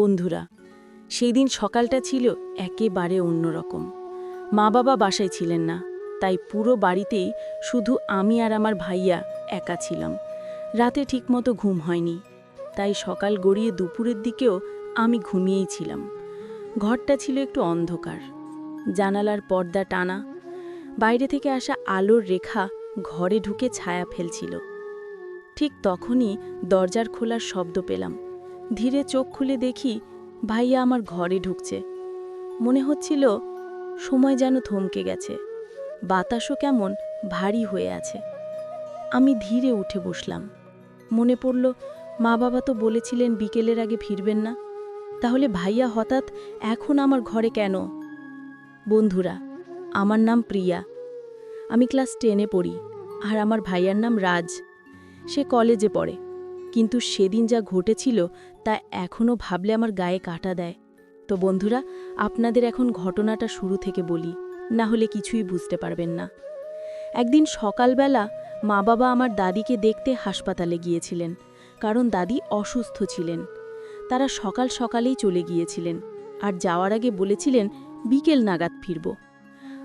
বন্ধুরা সেই দিন সকালটা ছিল একেবারে অন্যরকম। মা বাবা বাসায় ছিলেন না, তাই পুরো বাড়িতেই শুধু আমি আর আমার ভাইয়া একা ছিলাম। রাতে ঠিকমতো ঘুম হয়নি, তাই সকাল গড়িয়ে দুপুরের দিকেও আমি ঘুমিয়েই ছিলাম। ঘরটা ছিল একটু অন্ধকার, জানালার পর্দা টানা, বাইরে থেকে আসা আলোর রেখা ঘরে ঢুকে ছায়া ফেলছিল। ঠিক তখনই দরজার খোলার শব্দ পেলাম। ধীরে চোখ খুলে দেখি ভাইয়া আমার ঘরে ঢুকছে। মনে হচ্ছিল সময় যেন থমকে গেছে। বাতাসও কেমন ভারী হয়ে আছে। আমি ধীরে উঠে বসলাম। মনে পড়ল মা বাবা তো বলেছিলেন বিকেলের আগে ফিরবেন না। তাহলে ভাইয়া হঠাৎ এখন আমার ঘরে কেন? বন্ধুরা, আমার নাম প্রিয়া। আমি ক্লাস টেনে পড়ি আর আমার ভাইয়ার নাম রাজ। সে কলেজে পড়ে। কিন্তু সেদিন যা ঘটেছিল তা এখনও ভাবলে আমার গায়ে কাটা দেয়। তো বন্ধুরা, আপনাদের এখন ঘটনাটা শুরু থেকে বলি, না হলে কিছুই বুঝতে পারবেন না। একদিন সকালবেলা মা বাবা আমার দাদিকে দেখতে হাসপাতালে গিয়েছিলেন, কারণ দাদি অসুস্থ ছিলেন। তারা সকাল সকালেই চলে গিয়েছিলেন আর যাওয়ার আগে বলেছিলেন, বিকেল নাগাদ ফিরব।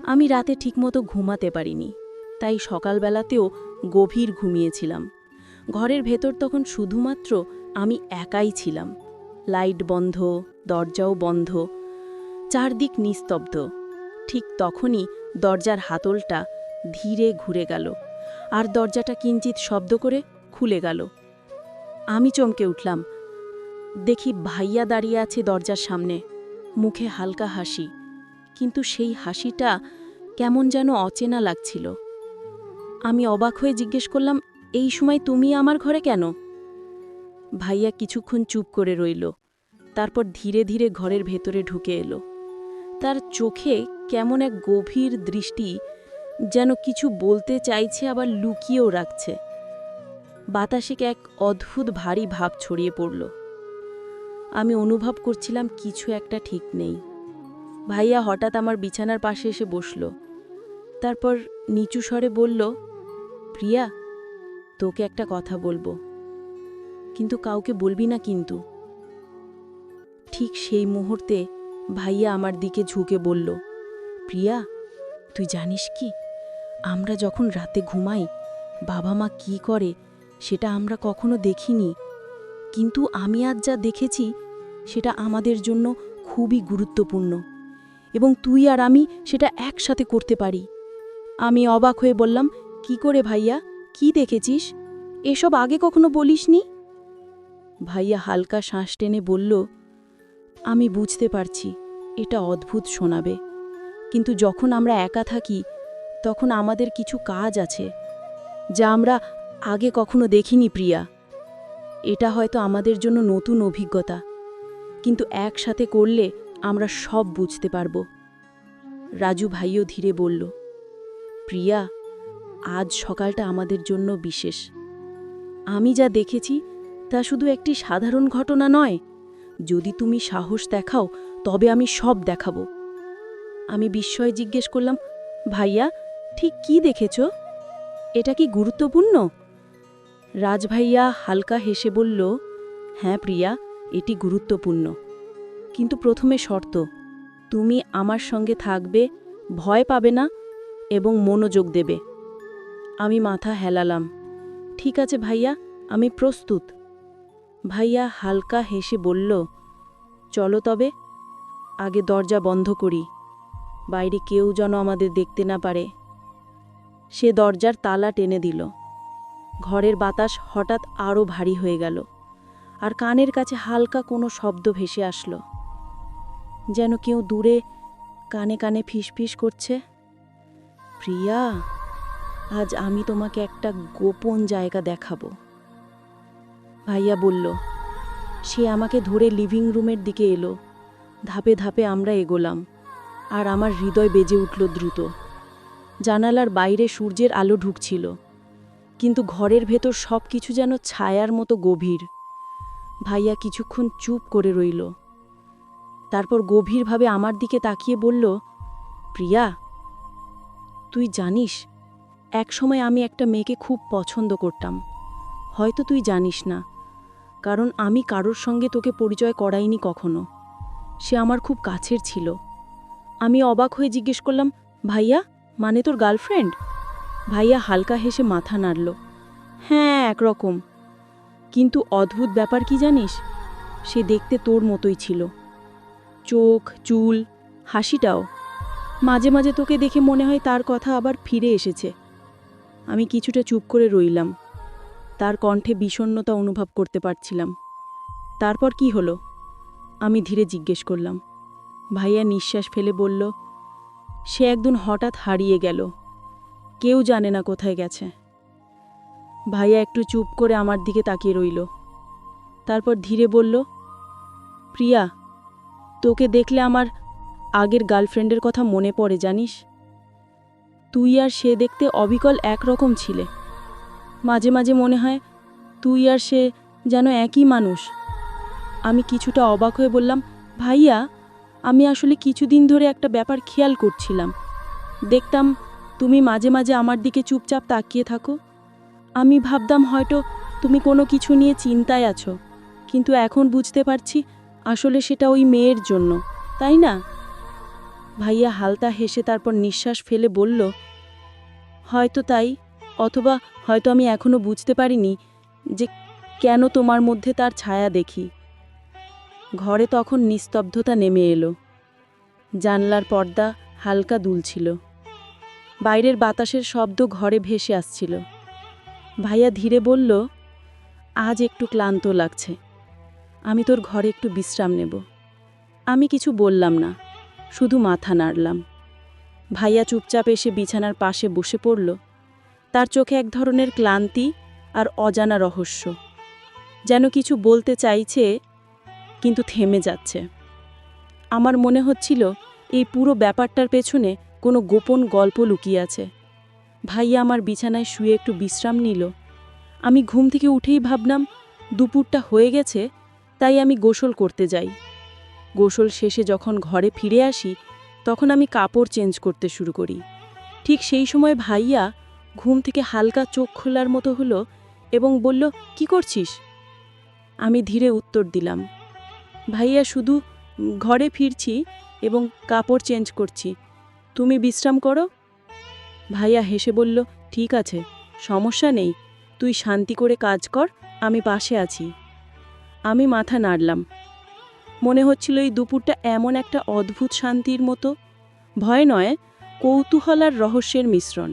আমি রাতে ঠিকমতো ঘুমাতে পারিনি, তাই সকালবেলাতেও গভীর ঘুমিয়েছিলাম। ঘরের ভেতর তখন শুধুমাত্র আমি একাই ছিলাম। লাইট বন্ধ, দরজাও বন্ধ, চারদিক নিস্তব্ধ। ঠিক তখনই দরজার হাতলটা ধীরে ঘুরে গেল আর দরজাটা কিঞ্চিত শব্দ করে খুলে গেল। আমি চমকে উঠলাম। দেখি ভাইয়া দাঁড়িয়ে আছে দরজার সামনে। মুখে হালকা হাসি। কিন্তু সেই হাসিটা কেমন যেন অচেনা লাগছিল। আমি অবাক হয়ে জিজ্ঞেস করলাম, এই সময় তুমি আমার ঘরে কেন? ভাইয়া কিছুক্ষণ চুপ করে রইল, তারপর ধীরে ধীরে ঘরের ভেতরে ঢুকে এলো। তার চোখে কেমন এক গভীর দৃষ্টি যেন কিছু বলতে চাইছে, আবার লুকিয়েও রাখছে। বাতাসে এক অদ্ভুত ভারী ভাব ছড়িয়ে পড়ল। আমি অনুভব করছিলাম কিছু একটা ঠিক নেই। ভাইয়া হঠাৎ আমার বিছানার পাশে এসে বসল, তারপর নিচু স্বরে বলল, প্রিয়া, তোকে একটা কথা বলব। কিন্তু কাউকে বলবি না কিন্তু। ঠিক সেই মুহূর্তে ভাইয়া আমার দিকে ঝুঁকে বলল, প্রিয়া, তুই জানিস কি? আমরা যখন রাতে ঘুমাই, বাবা মা কি করে সেটা আমরা কখনো দেখিনি। কিন্তু আমি আজ যা দেখেছি, সেটা আমাদের জন্য খুবই গুরুত্বপূর্ণ। এবং তুই আর আমি সেটা একসাথে করতে পারি। আমি অবাক হয়ে বললাম, কি করে ভাইয়া? কি দেখেছিস? এসব আগে কখনো বলিসনি? ভাইয়া হালকা শ্বাস টেনে বলল, আমি বুঝতে পারছি, এটা অদ্ভুত শোনাবে। কিন্তু যখন আমরা একা থাকি, তখন আমাদের কিছু কাজ আছে, যা আমরা আগে কখনো দেখিনি প্রিয়া। এটা হয়তো আমাদের জন্য নতুন অভিজ্ঞতা। কিন্তু একসাথে করলে আমরা সব বুঝতে পারব। রাজু ভাইও ধীরে বলল, প্রিয়া, আজ সকালটা আমাদের জন্য বিশেষ। আমি যা দেখেছি তা শুধু একটি সাধারণ ঘটনা নয়। যদি তুমি সাহস দেখাও, তবে আমি সব দেখাবো। আমি বিস্ময়ে জিজ্ঞেস করলাম, ভাইয়া, ঠিক কি দেখেছ? এটা কি গুরুত্বপূর্ণ? রাজভাইয়া হালকা হেসে বলল হ্যাঁ প্রিয়া, এটি গুরুত্বপূর্ণ। কিন্তু প্রথমে শর্ত, তুমি আমার সঙ্গে থাকবে, ভয় পাবে না এবং মনোযোগ দেবে। আমি মাথা হেলালাম, ঠিক আছে ভাইয়া, আমি প্রস্তুত। ভাইয়া হালকা হেসে বলল, চলো তবে, আগে দরজা বন্ধ করি। বাইরে কেউ যেন আমাদের দেখতে না পারে। সে দরজার তালা টেনে দিল। ঘরের বাতাস হঠাৎ আরও ভারী হয়ে গেল, আর কানের কাছে হালকা কোনো শব্দ ভেসে আসলো। যেন কেউ দূরে কানে কানে ফিসফিস করছে। প্রিয়া, আজ আমি তোমাকে একটা গোপন জায়গা দেখাবো। ভাইয়া বলল, সে আমাকে ধরে লিভিং রুমের দিকে এলো। ধাপে ধাপে আমরা এগোলাম আর আমার হৃদয় বেজে উঠল দ্রুত। জানালার বাইরে সূর্যের আলো ঢুকছিল, কিন্তু ঘরের ভেতর সব কিছু যেন ছায়ার মতো গভীর। ভাইয়া কিছুক্ষণ চুপ করে রইল, তারপর গভীরভাবে আমার দিকে তাকিয়ে বলল, প্রিয়া, তুই জানিস, একসময় আমি একটা মেয়েকে খুব পছন্দ করতাম। হয়তো তুই জানিস না কারণ আমি কারোর সঙ্গে তোকে পরিচয় করাইনি কখনো। সে আমার খুব কাছের ছিল। আমি অবাক হয়ে জিজ্ঞেস করলাম, ভাইয়া মানে তোর গার্লফ্রেন্ড? ভাইয়া হালকা হেসে মাথা নাড়ল হ্যাঁ একরকম। কিন্তু অদ্ভুত ব্যাপার কি জানিস? সে দেখতে তোর মতোই ছিল। চোখ, চুল, হাসিটাও। মাঝে মাঝে তোকে দেখে মনে হয় তার কথা আবার ফিরে এসেছে। আমি কিছুটা চুপ করে রইলাম। তার কণ্ঠে বিষণ্ণতা অনুভব করতে পারছিলাম। তারপর কি হলো? আমি ধীরে জিজ্ঞেস করলাম। ভাইয়া নিঃশ্বাস ফেলে বলল, সে একদিন হঠাৎ হারিয়ে গেল। কেউ জানে না কোথায় গেছে। ভাইয়া একটু চুপ করে আমার দিকে তাকিয়ে রইল। তারপর ধীরে বলল, প্রিয়া, তোকে দেখলে আমার আগের গার্লফ্রেন্ডের কথা মনে পড়ে, জানিস? তুই আর সে দেখতে অবিকল একরকম ছিলে। মাঝে মাঝে মনে হয় তুই আর সে যেন একই মানুষ। আমি কিছুটা অবাক হয়ে বললাম, ভাইয়া, আমি আসলে কিছুদিন ধরে একটা ব্যাপার খেয়াল করছিলাম। দেখতাম তুমি মাঝে মাঝে আমার দিকে চুপচাপ তাকিয়ে থাকো। আমি ভাবতাম হয়তো তুমি কোনো কিছু নিয়ে চিন্তায় আছো, কিন্তু এখন বুঝতে পারছি আসলে সেটা ওই মেয়ের জন্য, তাই না? ভাইয়া হালতা হেসে তারপর নিঃশ্বাস ফেলে বলল, হয়তো তাই। অথবা হয়তো আমি এখনও বুঝতে পারিনি যে কেন তোমার মধ্যে তার ছায়া দেখি। ঘরে তখন নিস্তব্ধতা নেমে এলো। জানলার পর্দা হালকা দুলছিল। বাইরের বাতাসের শব্দ ঘরে ভেসে আসছিল। ভাইয়া ধীরে বলল, আজ একটু ক্লান্ত লাগছে। আমি তোর ঘরে একটু বিশ্রাম নেব। আমি কিছু বললাম না, শুধু মাথা নাড়লাম। ভাইয়া চুপচাপ এসে বিছানার পাশে বসে পড়ল। তার চোখে এক ধরনের ক্লান্তি আর অজানা রহস্য। যেন কিছু বলতে চাইছে, কিন্তু থেমে যাচ্ছে। আমার মনে হচ্ছিল, এই পুরো ব্যাপারটার পেছনে কোনো গোপন গল্প লুকিয়ে আছে। ভাইয়া আমার বিছানায় শুয়ে একটু বিশ্রাম নিল। আমি ঘুম থেকে উঠেই ভাবলাম, দুপুরটা হয়ে গেছে, তাই আমি গোসল করতে যাই। গোসল শেষে যখন ঘরে ফিরে আসি, তখন আমি কাপড় চেঞ্জ করতে শুরু করি। ঠিক সেই সময় ভাইয়া ঘুম থেকে হালকা চোখ খোলার মতো হলো এবং বলল, কি করছিস? আমি ধীরে উত্তর দিলাম, ভাইয়া শুধু ঘরে ফিরছি এবং কাপড় চেঞ্জ করছি। তুমি বিশ্রাম করো। ভাইয়া হেসে বলল, ঠিক আছে, সমস্যা নেই, তুই শান্তি করে কাজ কর, আমি পাশে আছি। আমি মাথা নাড়লাম, মনে হচ্ছিল এই দুপুরটা এমন একটা অদ্ভুত শান্তির মতো। ভয় নয়, কৌতূহল আর রহস্যের মিশ্রণ।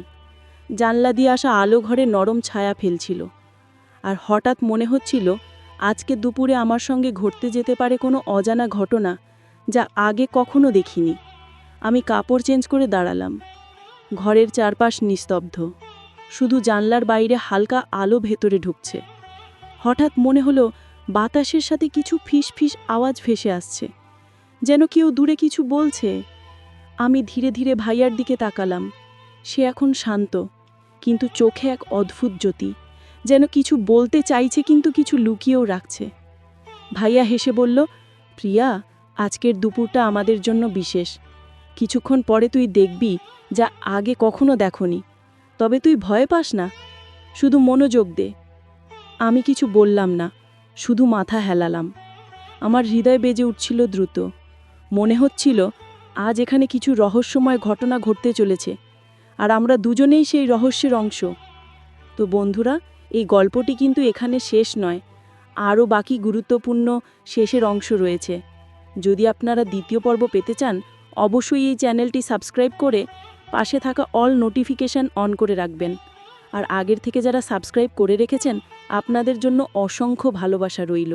জানলা দিয়ে আসা আলো ঘরে নরম ছায়া ফেলছিল। আর হঠাৎ মনে হচ্ছিল, আজকে দুপুরে আমার সঙ্গে ঘটতে যেতে পারে কোনো অজানা ঘটনা যা আগে কখনো দেখিনি। আমি কাপড় চেঞ্জ করে দাঁড়ালাম। ঘরের চারপাশ নিস্তব্ধ। শুধু জানলার বাইরে হালকা আলো ভেতরে ঢুকছে। হঠাৎ মনে হলো, বাতাসের সাথে কিছু ফিস ফিস আওয়াজ ভেসে আসছে। যেন কেউ দূরে কিছু বলছে। আমি ধীরে ধীরে ভাইয়ার দিকে তাকালাম। সে এখন শান্ত। কিন্তু চোখে এক অদ্ভুত জ্যোতি, যেন কিছু বলতে চাইছে কিন্তু কিছু লুকিয়েও রাখছে। ভাইয়া হেসে বলল, প্রিয়া, আজকের দুপুরটা আমাদের জন্য বিশেষ। কিছুক্ষণ পরে তুই দেখবি যা আগে কখনো দেখনি। তবে তুই ভয় পাস না, শুধু মনোযোগ দে। আমি কিছু বললাম না, শুধু মাথা হেলালাম। আমার হৃদয় বেজে উঠছিল দ্রুত। মনে হচ্ছিল, আজ এখানে কিছু রহস্যময় ঘটনা ঘটতে চলেছে। আর আমরা দুজনেই সেই রহস্যের অংশ। তো বন্ধুরা, এই গল্পটি কিন্তু এখানে শেষ নয়, আরও বাকি গুরুত্বপূর্ণ শেষের অংশ রয়েছে। যদি আপনারা দ্বিতীয় পর্ব পেতে চান, অবশ্যই এই চ্যানেলটি সাবস্ক্রাইব করে পাশে থাকা অল নোটিফিকেশান অন করে রাখবেন। আর আগের থেকে যারা সাবস্ক্রাইব করে রেখেছেন, আপনাদের জন্য অসংখ্য ভালোবাসা রইল।